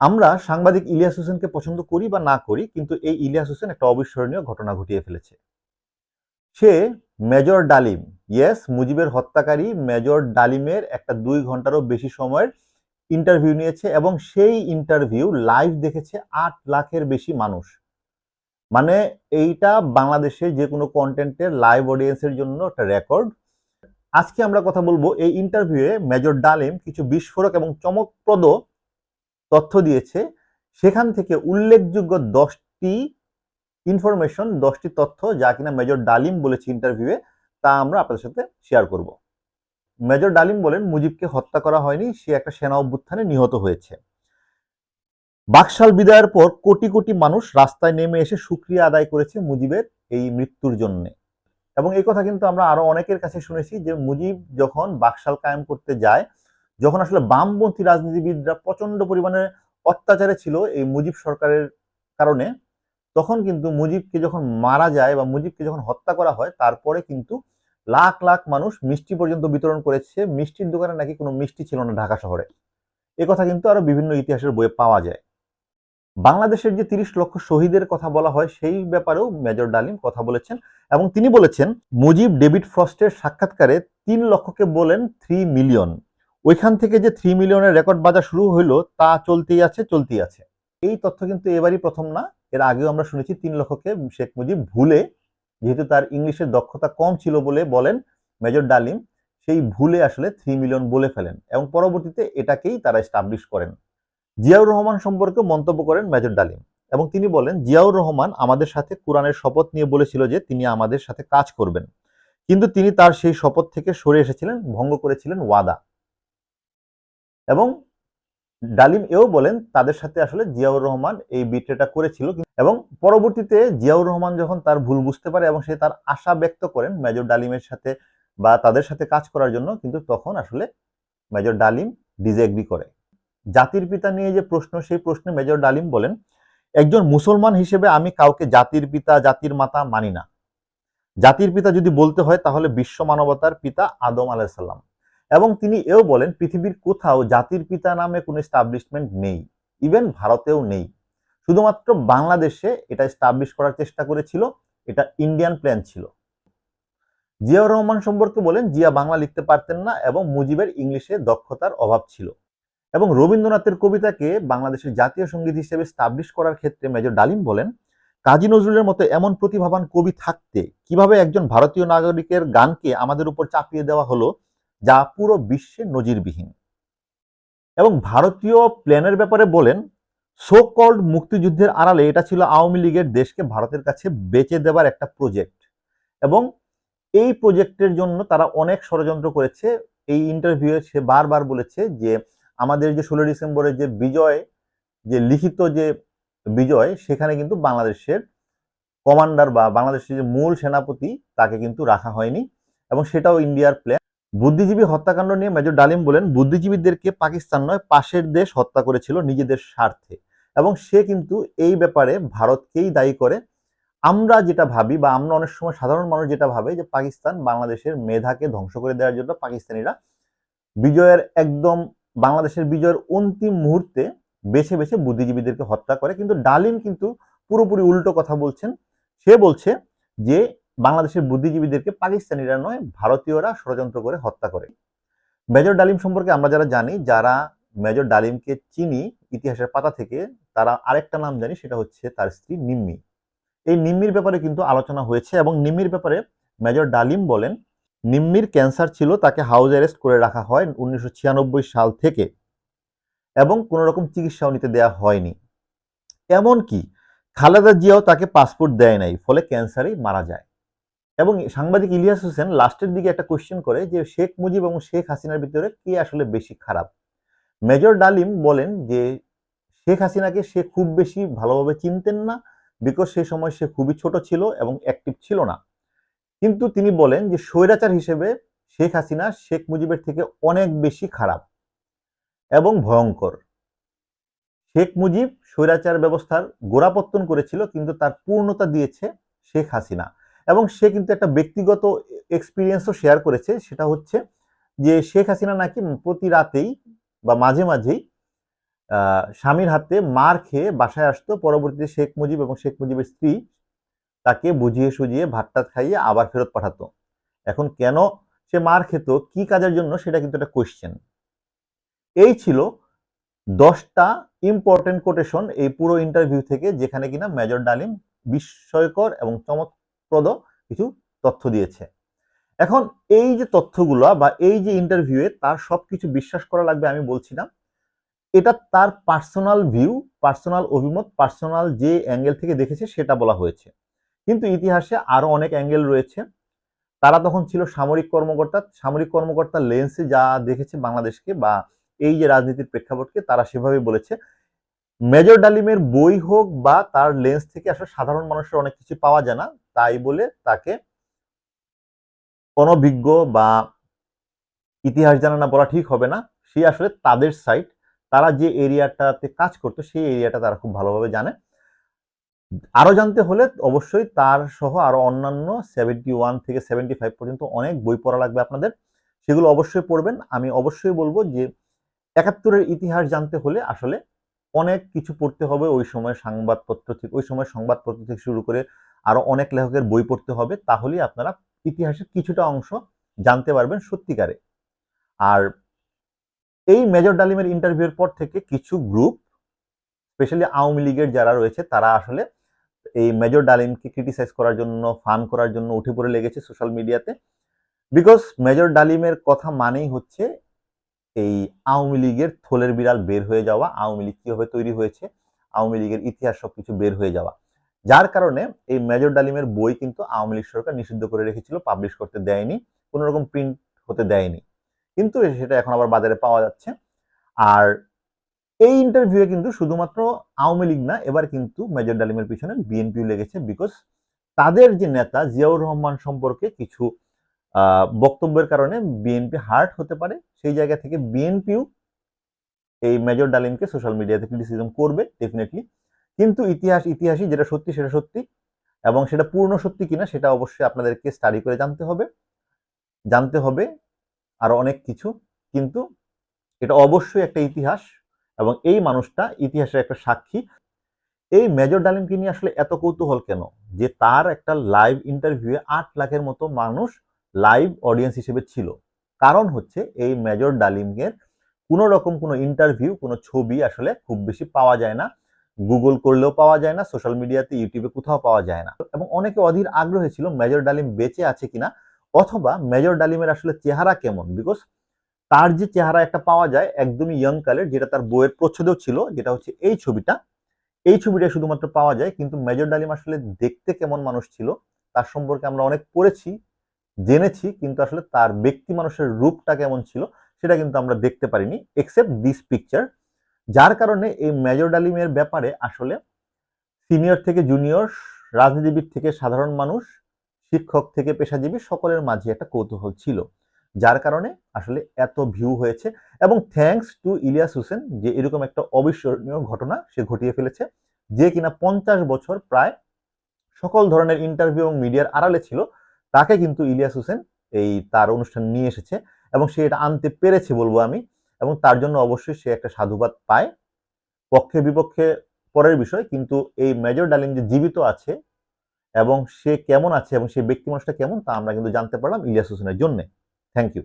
আমরা সাংবাদিক ইলিয়াস হোসেনকে পছন্দ করি বা না করি, কিন্তু এই ইলিয়াস হোসেন একটা অবিস্মরণীয় ঘটনা ঘটিয়ে ফেলেছে। সে মেজর ডালিম ইয়েস মুজিবের হত্যাকারী মেজর ডালিমের একটা দুই ঘন্টারও বেশি সময়ের ইন্টারভিউ নিয়েছে এবং সেই ইন্টারভিউ লাইভ দেখেছে আট লাখের বেশি মানুষ। মানে এইটা বাংলাদেশে যে কোনো কন্টেন্টের লাইভ অডিয়েন্সের জন্য একটা রেকর্ড আজকে আমরা কথা বলব এই ইন্টারভিউয়ে মেজর ডালিম কিছু বিস্ফোরক এবং চমকপ্রদ তথ্য দিয়েছে, সেখান থেকে উল্লেখযোগ্য দশটি ইনফরমেশন দশটি তথ্য যা কিনা মেজর ডালিম বলেছে ইন্টারভিউয়ে তা আমরা আপনাদের সাথে শেয়ার করব। মেজর ডালিম বলেন, মুজিবকে হত্যা করা হয়নি, সে একটা সেনা অভ্যুত্থানে নিহত হয়েছে। বাকশাল বিদায়ের পর কোটি কোটি মানুষ রাস্তায় নেমে এসে সুক্রিয়া আদায় করেছে মুজিবের এই মৃত্যুর জন্য। এবং এই কথা কিন্তু আমরা আরও অনেকের কাছে শুনেছি যে মুজিব যখন বাকশাল কায়েম করতে যায় যখন আসলে বামপন্থী রাজনীতিবিদরা প্রচণ্ড পরিমাণে অত্যাচারে ছিল এই মুজিব সরকারের কারণে, তখন কিন্তু মুজিবকে যখন মারা যায় বা মুজিবকে যখন হত্যা করা হয়, তারপরে কিন্তু লাখ লাখ মানুষ মিষ্টি পর্যন্ত বিতরণ করেছে। মিষ্টির দোকানে নাকি কোনো মিষ্টি ছিল না ঢাকা শহরে। এ কথা কিন্তু আরও বিভিন্ন ইতিহাসের বইয়ে পাওয়া যায়। বাংলাদেশের যে তিরিশ লক্ষ শহীদের কথা বলা হয়, সেই ব্যাপারেও মেজর ডালিম কথা বলেছেন এবং তিনি বলেছেন, মুজিব ডেভিড ফ্রস্টের সাক্ষাৎকারে তিন লক্ষকে বলেন, থ্রি মিলিয়ন। ওইখান থেকে যে থ্রি মিলিয়নের রেকর্ড বাজা শুরু হইল, তা চলতেই আছে চলতেই আছে। এই তথ্য কিন্তু এবারই প্রথম না, এর আগেও আমরা শুনেছি তিন লক্ষকে শেখ মুজিব ভুলে, যেহেতু তার ইংলিশের দক্ষতা কম ছিল বলে বলেন মেজর ডালিম, সেই ভুলে আসলে থ্রি মিলিয়ন বলে ফেলেন এবং পরবর্তীতে এটাকেই তারা স্টাবলিশ করেন। জিয়াউর রহমান সম্পর্কে মন্তব্য করেন মেজর ডালিম এবং তিনি বলেন, জিয়াউর রহমান আমাদের সাথে কোরআনের শপথ নিয়ে বলেছিল যে তিনি আমাদের সাথে কাজ করবেন। কিন্তু তিনি তার সেই শপথ থেকে সরে এসেছিলেন, ভঙ্গ করেছিলেন ওয়াদা। এবং ডালিম এও বলেন তাদের সাথে আসলে জিয়াউর রহমান এই বিট্রেটা করেছিল এবং পরবর্তীতে জিয়াউর রহমান যখন তার ভুল বুঝতে পারে এবং সে তার আশা ব্যক্ত করেন মেজর ডালিমের সাথে বা তাদের সাথে কাজ করার জন্য, কিন্তু তখন আসলে মেজর ডালিম ডিজেগ্রি করে। জাতির পিতা নিয়ে যে প্রশ্ন, সেই প্রশ্নে মেজর ডালিম বলেন, একজন মুসলমান হিসেবে আমি কাউকে জাতির পিতা, জাতির মাতা মানি না। জাতির পিতা যদি বলতে হয় তাহলে বিশ্ব মানবতার পিতা আদম আলাইসাল্লাম এবং তিনি এও বলেন, পৃথিবীর কোথাও জাতির পিতা নামে কোনো এস্টাবলিশমেন্ট নেই ইভেন ভারতেও নেই। শুধুমাত্র বাংলাদেশে এটা এস্টাবলিশ করার চেষ্টা করেছিল, এটা ইন্ডিয়ান প্ল্যান ছিল। জিয়াউর রহমান সম্পর্কে বলেন, জিয়া বাংলা লিখতে পারতেন না এবং মুজিবের ইংলিশে দক্ষতার অভাব ছিল। এবং রবীন্দ্রনাথের কবিতাকে বাংলাদেশের জাতীয় সংগীত হিসেবে স্টাবলিশ করার ক্ষেত্রে মেজর ডালিম বলেন, কাজী নজরুলের মতো এমন প্রতিভাবান কবি থাকতে কীভাবে একজন ভারতীয় নাগরিকের গানকে আমাদের উপর চাপিয়ে দেওয়া হলো যা পুরো বিশ্বে নজিরবিহীন। এবং ভারতীয় প্ল্যানের ব্যাপারে বলেন সো কল্ড মুক্তিযুদ্ধের আড়ালে এটা ছিল আওয়ামী লীগের দেশকে ভারতের কাছে বেচে দেবার একটা প্রজেক্ট এবং এই প্রজেক্টের জন্য তারা অনেক ষড়যন্ত্র করেছে। এই ইন্টারভিউয়ে সে বারবার বলেছে যে, আমাদের যে ষোলো ডিসেম্বরের যে বিজয়, যে লিখিত যে বিজয়, সেখানে কিন্তু বাংলাদেশের কমান্ডার বা বাংলাদেশের যে মূল সেনাপতি তাকে কিন্তু রাখা হয়নি। এবং সেটাও ইন্ডিয়ার প্ল্যান বুদ্ধিজীবী হত্যাকাণ্ড নিয়ে মেজর ডালিম বলেন, বুদ্ধিজীবীদেরকে পাকিস্তান নয়, পাশের দেশ হত্যা করেছিল নিজেদের স্বার্থে। এবং সে কিন্তু এই ব্যাপারে ভারতকেই দায়ী করে। আমরা যেটা ভাবি বা আমরা অনেক সময় সাধারণ মানুষ যেটা ভাবে যে পাকিস্তান বাংলাদেশের মেধাকে ধ্বংস করে দেওয়ার জন্য পাকিস্তানিরা বিজয়ের একদম, বাংলাদেশের বিজয়ের অন্তিম মুহূর্তে বেছে বেছে বুদ্ধিজীবীদেরকে হত্যা করে। কিন্তু ডালিম কিন্তু পুরোপুরি উল্টো কথা বলছেন। সে বলছে যে বাংলাদেশের বুদ্ধিজীবীদেরকে পাকিস্তানিরা নয়, ভারতীয়রা ষড়যন্ত্র করে হত্যা করে। মেজর ডালিম সম্পর্কে আমরা যারা জানি, যারা মেজর ডালিমকে চিনি ইতিহাসের পাতা থেকে, তারা আরেকটা নাম জানি, সেটা হচ্ছে তার স্ত্রী নিম্মি। এই নিম্মির ব্যাপারে কিন্তু আলোচনা হয়েছে এবং নিম্মির ব্যাপারে মেজর ডালিম বলেন, নিম্মির ক্যান্সার ছিল, তাকে হাউস অ্যারেস্ট করে রাখা হয় উনিশশো ছিয়ানব্বই সাল থেকে এবং কোনো রকম চিকিৎসাও নিতে দেওয়া হয়নি। এমনকি খালেদা জিয়াও তাকে পাসপোর্ট দেয় নাই, ফলে ক্যান্সারেই মারা যায়। এবং সাংবাদিক ইলিয়াস হোসেন লাস্টের দিকে একটা কোয়েশ্চেন করে যে শেখ মুজিব এবং শেখ হাসিনার ভিতরে কে আসলে বেশি খারাপ? মেজর ডালিম বলেন যে শেখ হাসিনাকে সে খুব বেশি ভালোভাবে চিনতেন না বিকজ সেই সময় সে খুবই ছোট ছিল এবং অ্যাক্টিভ ছিল না। কিন্তু তিনি বলেন যে স্বৈরাচার হিসেবে শেখ হাসিনা শেখ মুজিবের থেকে অনেক বেশি খারাপ এবং ভয়ঙ্কর। শেখ মুজিব স্বৈরাচার ব্যবস্থার গোড়াপত্তন করেছিল কিন্তু তার পূর্ণতা দিয়েছে শেখ হাসিনা। এবং সে কিন্তু একটা ব্যক্তিগত এক্সপিরিয়েন্সও শেয়ার করেছে, সেটা হচ্ছে যে শেখ হাসিনা নাকি প্রতি রাতেই বা মাঝে মাঝেই স্বামীর হাতে মার খেয়ে বাসায় আসতো। পরবর্তীতে শেখ মুজিব এবং শেখ মুজিবের স্ত্রী তাকে বুঝিয়ে সুঝিয়ে ভাতটা খাইয়ে আবার ফেরত পাঠাতো। এখন কেন সে মার খেত, কি কাজের জন্য, সেটা কিন্তু একটা কোয়েশ্চেন এই ছিল দশটা ইম্পর্টেন্ট কোটেশন এই পুরো ইন্টারভিউ থেকে, যেখানে কিনা মেজর ডালিম বিস্ময়কর এবং চমকপ্রদ কিছু তথ্য দিয়েছে। এখন এই যে তথ্যগুলো বা এই যে ইন্টারভিউয়ে তার সবকিছু বিশ্বাস করা লাগবে আমি বলছি না। এটা তার পার্সোনাল ভিউ পার্সোনাল অভিমত পার্সোনাল যে অ্যাঙ্গেল থেকে দেখেছে সেটা বলা হয়েছে। কিন্তু ইতিহাসে আরও অনেক অ্যাঙ্গেল রয়েছে। তারা তখন ছিল সামরিক কর্মকর্তা। সামরিক কর্মকর্তা লেন্সে যা দেখেছে বাংলাদেশকে বা এই যে রাজনীতির প্রেক্ষাপটকে তারা সেভাবে বলেছে। মেজর ডালিমের বই হোক বা তার লেন্স থেকে আসলে সাধারণ মানুষের অনেক কিছু পাওয়া যায় না, তাই বলে তাকে অনভিজ্ঞ বা ইতিহাস জানা না বলা ঠিক হবে না। সে আসলে তাদের সাইট তারা যে এরিয়াটাতে কাজ করতো, সেই এরিয়াটা তারা খুব ভালোভাবে জানে। আরও জানতে হলে অবশ্যই তার সহ আরও অন্যান্য সেভেন্টি ওয়ান থেকে সেভেন্টি ফাইভ পর্যন্ত অনেক বই পড়া লাগবে আপনাদের। সেগুলো অবশ্যই পড়বেন। আমি অবশ্যই বলব যে একাত্তরের ইতিহাস জানতে হলে আসলে অনেক কিছু পড়তে হবে। ওই সময় সংবাদপত্র থেকে, ওই সময় সংবাদপত্র থেকে শুরু করে আরও অনেক লেখকের বই পড়তে হবে। তাহলেই আপনারা ইতিহাসের কিছুটা অংশ জানতে পারবেন সত্যিকারে। আর এই মেজর ডালিমের ইন্টারভিউর পর থেকে কিছু গ্রুপ স্পেশালি আওয়ামী লীগের যারা রয়েছে, তারা আসলে এই মেজর ডালিমকে ক্রিটিসাইজ করার জন্য ফান করার জন্য উঠে পড়ে লেগেছে সোশ্যাল মিডিয়াতে বিকজ মেজর ডালিমের কথা মানেই হচ্ছে এই আওয়ামী লীগের থলের বিড়াল বের হয়ে যাওয়া, আওয়ামী লীগ কীভাবে তৈরি হয়েছে, আওয়ামী লীগের ইতিহাস সবকিছু বের হয়ে যাওয়া। যার কারণে এই মেজর ডালিমের বই কিন্তু আওয়ামী লীগ সরকার নিষিদ্ধ করে রেখেছিল পাবলিশ করতে দেয়নি কোনো রকম প্রিন্ট হতে দেয়নি। কিন্তু সেটা এখন আবার বাজারে পাওয়া যাচ্ছে। আর এই ইন্টারভিউয়ে কিন্তু শুধুমাত্র আওয়ামী লীগ না, এবার কিন্তু মেজর ডালিমের পিছনে বিএনপিও লেগেছে বিকজ তাদের যে নেতা জিয়াউর রহমান সম্পর্কে কিছু বক্তব্যের কারণে বিএনপি হার্ট হতে পারে। সেই জায়গা থেকে বিএনপিও এই মেজর ডালিমকে সোশ্যাল মিডিয়াতে ক্রিটিসিজম করবে ডেফিনেটলি কিন্তু ইতিহাস ইতিহাসই যেটা সত্যি সেটা সত্যি এবং সেটা পূর্ণ সত্যি কিনা সেটা অবশ্যই আপনাদেরকে স্টাডি করে জানতে হবে। জানতে হবে আরও অনেক কিছু, কিন্তু এটা অবশ্যই একটা ইতিহাস এবং এই মানুষটা ইতিহাসের একটা সাক্ষী। এই মেজর ডালিমকে নিয়ে আসলে এত কৌতূহল কেন? যে তার একটা লাইভ ইন্টারভিউয়ে আট লাখের মতো মানুষ লাইভ অডিয়েন্স হিসেবে ছিল। কারণ হচ্ছে এই মেজর ডালিমের কোনো রকম কোনো ইন্টারভিউ কোনো ছবি আসলে খুব বেশি পাওয়া যায় না। গুগল করলেও পাওয়া যায় না সোশ্যাল মিডিয়াতে ইউটিউবে কোথাও পাওয়া যায় না। এবং অনেকে অধীর আগ্রহী ছিল মেজর ডালিম বেঁচে আছে কিনা, অথবা মেজর ডালিমের আসলে চেহারা কেমন? বিকজ তার যে চেহারা একটা পাওয়া যায় একদমই ইয়ং কালের, যেটা তার বইয়ের প্রচ্ছদেও ছিল, যেটা হচ্ছে এই ছবিটা। এই ছবিটা শুধুমাত্র পাওয়া যায়, কিন্তু মেজর ডালিম আসলে দেখতে কেমন মানুষ ছিল, তার সম্পর্কে আমরা অনেক পড়েছি। জেনেছি, কিন্তু আসলে তার ব্যক্তি মানুষের রূপটা কেমন ছিল সেটা কিন্তু আমরা দেখতে পারিনি এক্সেপ্ট দিস পিকচার যার কারণে এই মেজর ডালিমের ব্যাপারে আসলে সিনিয়র থেকে জুনিয়র রাজনীতিবিদ থেকে সাধারণ মানুষ, শিক্ষক থেকে পেশাজীবী সকলের মাঝে একটা কৌতূহল ছিল, যার কারণে আসলে এত ভিউ হয়েছে এবং থ্যাঙ্কস টু ইলিয়াস হোসেন যে এরকম একটা অবিস্মরণীয় ঘটনা সে ঘটিয়ে ফেলেছে, যে কিনা পঞ্চাশ বছর প্রায় সকল ধরনের ইন্টারভিউ এবং মিডিয়ার আড়ালে ছিল তাকে কিন্তু ইলিয়াস হোসেন এই তার অনুষ্ঠান নিয়ে এসেছে এবং সে এটা আনতে পেরেছে বলব আমি এবং তার জন্য অবশ্যই সে একটা সাধুবাদ পায়। পক্ষে বিপক্ষে পরের বিষয়, কিন্তু এই মেজর ডালিম যে জীবিত আছে এবং সে কেমন আছে এবং সে ব্যক্তি মানুষটা কেমন তা আমরা কিন্তু জানতে পারলাম ইলিয়াস হোসেনের জন্যে। Thank you